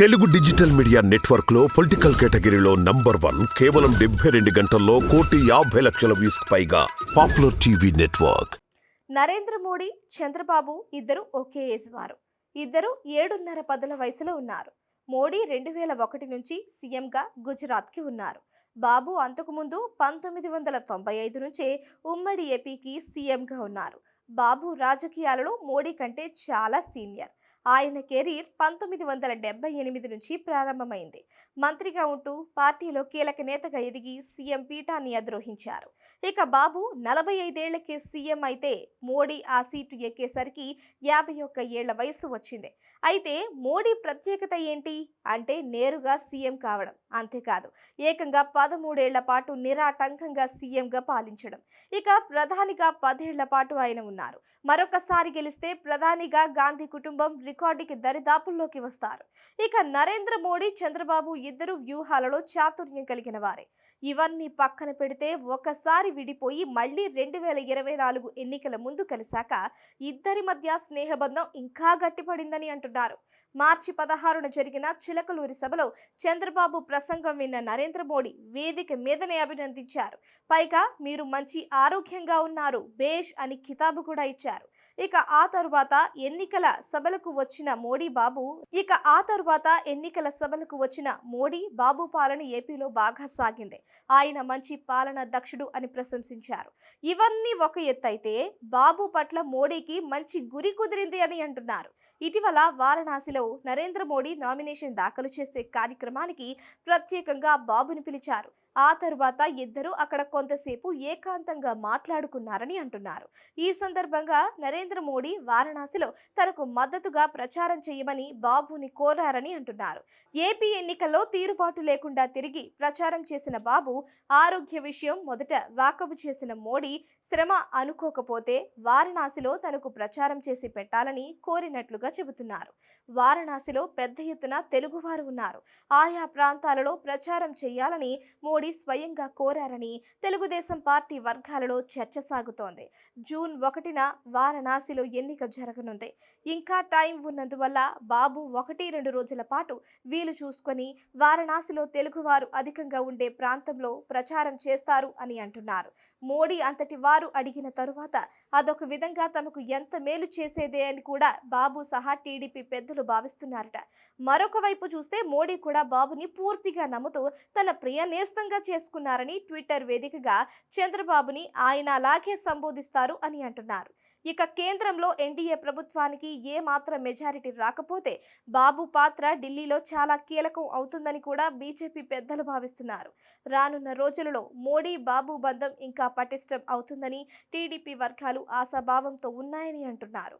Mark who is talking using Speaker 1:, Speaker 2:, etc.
Speaker 1: Telugu digital media నెట్వర్క్లో political కేటగిరీలో number one కేవలం డెబ్బై రెండు గంటల్లో కోటి యాభై లక్షల వ్యూస్ పైగా popular TV network.
Speaker 2: Narendra Modi Chandrababu ఇద్దరు ఒకే ఏజ్ వారు. ఇద్దరు ఏడున్నర పదుల వయసులో ఉన్నారు. మోడీ రెండు వేల ఒకటి నుంచి సీఎంగా గుజరాత్కి ఉన్నారు. బాబు అంతకుముందు పంతొమ్మిది వందల తొంభై ఐదు నుంచే ఉమ్మడి ఏపీకి సీఎంగా ఉన్నారు. బాబు రాజకీయాలలో మోడీ కంటే చాలా సీనియర్. ఆయన కెరీర్ పంతొమ్మిది వందల డెబ్బై ఎనిమిది నుంచి ప్రారంభమైంది. మంత్రిగా ఉంటూ పార్టీలో కీలక నేతగా ఎదిగి సీఎం పీఠాన్ని అధిరోహించారు. ఇక బాబు నలభై ఐదేళ్ళకే సీఎం అయితే మోడీ ఆ సీటు ఎక్కేసరికి యాభై ఒక్క ఏళ్ళ వయసు వచ్చింది. అయితే మోడీ ప్రత్యేకత ఏంటి? అంటే నేరుగా సీఎం కావడం. అంతేకాదు ఏకంగా పదమూడేళ్ళ పాటు నిరాటంకంగా సీఎంగా పాలించడం. ఇక ప్రధానిగా పదేళ్ళ పాటు ఆయన ఉన్నారు. మరొకసారి గెలిస్తే ప్రధానిగా గాంధీ కుటుంబం రికార్డుకి దరిదాపుల్లోకి వస్తారు. ఇక నరేంద్ర మోడీ చంద్రబాబు ఇద్దరు వ్యూహాలలో చాతుర్యం కలిగిన వారే. ఇవన్నీ పక్కన పెడితే ఒకసారి విడిపోయి మళ్ళీ రెండు వేల ఇరవై నాలుగు ఎన్నికల ముందు కలిశాక ఇద్దరి మధ్య స్నేహబంధం ఇంకా గట్టిపడిందని అంటున్నారు. మార్చి పదహారున జరిగిన చిలకలూరి సభలో చంద్రబాబు ప్రసంగం విన్న నరేంద్ర మోడీ వేదిక మీదనే అభినందించారు. పైగా మీరు మంచి ఆరోగ్యంగా ఉన్నారు బేష్ అని కితాబు కూడా ఇచ్చారు. ఇక ఆ తరువాత ఎన్నికల సభలకు వచ్చిన మోడీ బాబు ఇక ఆ తరువాత ఎన్నికల సభలకు వచ్చిన మోడీ బాబు పాలన ఏపీలో బాగా సాగింది. ఆయన మంచి పాలన దక్షుడు అని ప్రశంసించారు. ఇవన్నీ ఒక ఎత్తైతే బాబు పట్ల మోడీకి మంచి గురి కుదిరింది అని అంటున్నారు. ఇటీవల వారణాసిలో నరేంద్ర మోడీ నామినేషన్ దాఖలు చేసే కార్యక్రమానికి ప్రత్యేకంగా బాబుని పిలిచారు. ఆ తరువాత ఇద్దరు అక్కడ కొంతసేపు ఏకాంతంగా మాట్లాడుకున్నారని అంటున్నారు. ఈ సందర్భంగా నరేంద్ర మోడీ వారణాసిలో తనకు మద్దతుగా ప్రచారం చేయమని బాబుని కోరారని అంటున్నారు. ఏపీ ఎన్నికల్లో తీరుబాటు లేకుండా తిరిగి ప్రచారం చేసిన బాబు ఆరోగ్య విషయం మొదట వాకబు చేసిన మోడీ శ్రమ అనుకోకపోతే వారణాసిలో తనకు ప్రచారం చేసి పెట్టాలని కోరినట్లుగా చెబుతున్నారు. వారణాసిలో పెద్ద ఎత్తున తెలుగువారు ఉన్నారు. ఆయా ప్రాంతాలలో ప్రచారం చేయాలని మోడీ స్వయంగా కోరారని తెలుగుదేశం పార్టీ వర్గాలలో చర్చ సాగుతోంది. జూన్ ఒకటిన వారణాసిలో ఎన్నిక జరగనుంది. ఇంకా టైం ఉన్నందువల్ల బాబు ఒకటి రెండు రోజుల పాటు వీలు చూసుకొని వారణాసిలో తెలుగువారు అధికంగా ఉండే ప్రాంతంలో ప్రచారం చేస్తారు అని అంటున్నారు. మోడీ అంతటి వారు అడిగిన తరువాత అదొక విధంగా తమకు ఎంత మేలు చేసేదే అని కూడా బాబు సహా టీడీపీ పెద్దలు భావిస్తున్నారట. మరొక వైపు చూస్తే మోడీ కూడా బాబుని పూర్తిగా నమ్ముతూ తన ప్రియనేస్తంగా చేసుకున్నారని ట్విట్టర్ వేదికగా చంద్రబాబుని ఆయన అలాగే సంబోధిస్తారు అని అంటున్నారు. ఇక కేంద్రంలో ఎన్డీఏ ప్రభుత్వానికి ఏ మాత్రం మెజారిటీ రాకపోతే బాబు పాత్ర ఢిల్లీలో చాలా కీలకం అవుతుందని కూడా బీజేపీ పెద్దలు భావిస్తున్నారు. రానున్న రోజులలో మోడీ బాబు బంధం ఇంకా పటిష్టం అవుతుందని టీడీపీ వర్గాలు ఆశాభావంతో ఉన్నాయని అంటున్నారు.